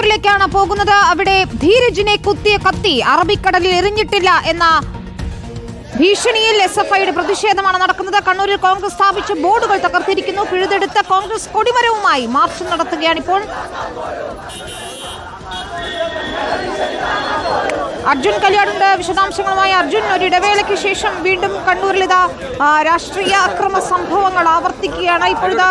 കണ്ണൂരിലേക്കാണ് പോകുന്നത്. അവിടെ ധീരജിനെ കുത്തിയ കത്തി അറബിക്കടലിൽ എറിഞ്ഞിട്ടില്ല എന്ന ഭീഷണിയിൽ എസ് എഫ് ഐയുടെ പ്രതിഷേധമാണ് നടക്കുന്നത്. കണ്ണൂരിൽ കോൺഗ്രസ് സ്ഥാപിച്ച ബോർഡുകൾ തകർത്തിരിക്കുന്നു. പിഴുതെടുത്ത കോൺഗ്രസ് കൊടിമരവുമായി മാർച്ച് നടത്തുകയാണിപ്പോൾ അർജുൻ കല്യാടുണ്ട്. വിശദാംശങ്ങളുമായി അർജുൻ. ഒരു ഇടവേളയ്ക്ക് ശേഷം വീണ്ടും കണ്ണൂരിൽ ഇതാ രാഷ്ട്രീയ അക്രമ സംഭവങ്ങൾ ആവർത്തിക്കുകയാണ്. ഇപ്പോഴിതാ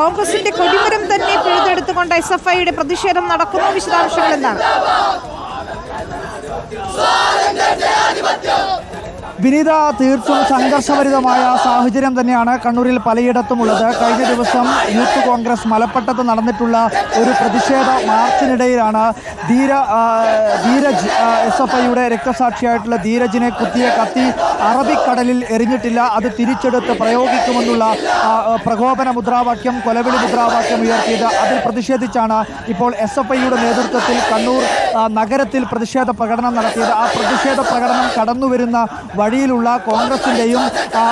കോൺഗ്രസിന്റെ കൊടിമരം തന്നെ പിഴുതെടുത്തുകൊണ്ട് എസ് എഫ് ഐയുടെ പ്രതിഷേധം നടക്കുന്നു. വിശദാംശങ്ങൾ എന്താണ്? വിനീത തീർത്തും സംഘർഷഭരിതമായ സാഹചര്യം തന്നെയാണ് കണ്ണൂരിൽ പലയിടത്തുമുള്ളത്. കഴിഞ്ഞ ദിവസം യൂത്ത് കോൺഗ്രസ് മലപ്പട്ടത്ത് നടന്നിട്ടുള്ള ഒരു പ്രതിഷേധ മാർച്ചിനിടയിലാണ് ധീര ധീരജ് എസ് എഫ് ഐയുടെ രക്തസാക്ഷിയായിട്ടുള്ള ധീരജിനെ കുത്തിയ കത്തി അറബിക്കടലിൽ എറിഞ്ഞിട്ടില്ല. അത് തിരിച്ചെടുത്ത് പ്രയോഗിക്കുമെന്നുള്ള പ്രകോപന മുദ്രാവാക്യം കൊലവിളി മുദ്രാവാക്യം ഉയർത്തിയത്. അതിൽ പ്രതിഷേധിച്ചാണ് ഇപ്പോൾ എസ് നേതൃത്വത്തിൽ കണ്ണൂർ നഗരത്തിൽ പ്രതിഷേധ പ്രകടനം നടത്തിയത്. ആ പ്രതിഷേധ പ്രകടനം കടന്നു വരുന്ന വഴിയിലുള്ള കോൺഗ്രസിന്റെയും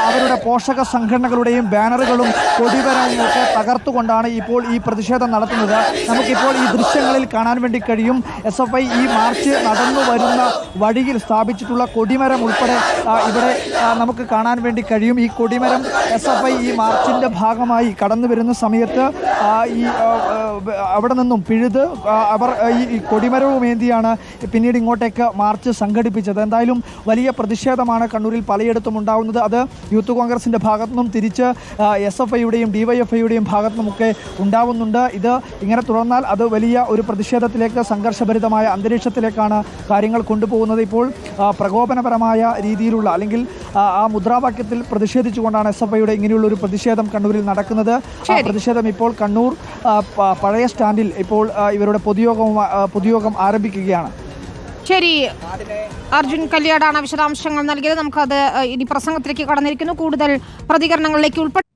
അവരുടെ പോഷക സംഘടനകളുടെയും ബാനറുകളും കൊടിവരവും ഒക്കെ തകർത്തുകൊണ്ടാണ് ഇപ്പോൾ ഈ പ്രതിഷേധം നടത്തുന്നത്. നമുക്കിപ്പോൾ ഈ ദൃശ്യങ്ങളിൽ കാണാൻ വേണ്ടി കഴിയും. എസ് എഫ് ഐ ഈ മാർച്ച് നടന്നു വരുന്ന വഴിയിൽ സ്ഥാപിച്ചിട്ടുള്ള കൊടിമരം ഉൾപ്പെടെ ഇവിടെ നമുക്ക് കാണാൻ വേണ്ടി കഴിയും. ഈ കൊടിമരം എസ് എഫ് ഐ ഈ മാർച്ചിന്റെ ഭാഗമായി കടന്നു വരുന്ന സമയത്ത് ഈ അവിടെ നിന്നും പിഴുത് അവർ ഈ ഈ കൊടിമരവുമേന്തിയാണ് പിന്നീട് ഇങ്ങോട്ടേക്ക് മാർച്ച് സംഘടിപ്പിച്ചത്. എന്തായാലും വലിയ പ്രതിഷേധമാണ് കണ്ണൂരിൽ പലയിടത്തും ഉണ്ടാകുന്നത് അത് യൂത്ത് കോൺഗ്രസിന്റെ ഭാഗത്തു നിന്നും തിരിച്ച് എസ് എഫ് ഐയുടെയും ഡി വൈ എഫ് ഐയുടെയും ഭാഗത്തു നിന്നുമൊക്കെ ഉണ്ടാവുന്നുണ്ട്. ഇത് ഇങ്ങനെ തുടർന്നാൽ അത് വലിയ ഒരു പ്രതിഷേധത്തിലേക്ക് സംഘർഷഭരിതമായ അന്തരീക്ഷത്തിലേക്കാണ് കാര്യങ്ങൾ കൊണ്ടുപോകുന്നത്. ഇപ്പോൾ പ്രകോപനപരമായ രീതിയിലുള്ള അല്ലെങ്കിൽ ആ, മുദ്രാവാക്യത്തിൽ പ്രതിഷേധിച്ചുകൊണ്ടാണ് എസ് എഫ് ഐയുടെ ഇങ്ങനെയുള്ള ഒരു പ്രതിഷേധം കണ്ണൂരിൽ നടക്കുന്നത്. ആ പ്രതിഷേധം ഇപ്പോൾ കണ്ണൂർ പഴയ സ്റ്റാൻഡിൽ ഇപ്പോൾ ഇവരുടെ പൊതുയോഗം പൊതുയോഗം ആരംഭിക്കുകയാണ്. ശരി. അർജുൻ കല്യാടാണ് വിശദാംശങ്ങൾ നൽകിയത്. നമുക്കത് ഇനി പ്രസംഗത്തിലേക്ക് കടന്നിരിക്കുന്നു. കൂടുതൽ പ്രതികരണങ്ങളിലേക്ക് ഉൾപ്പെടെ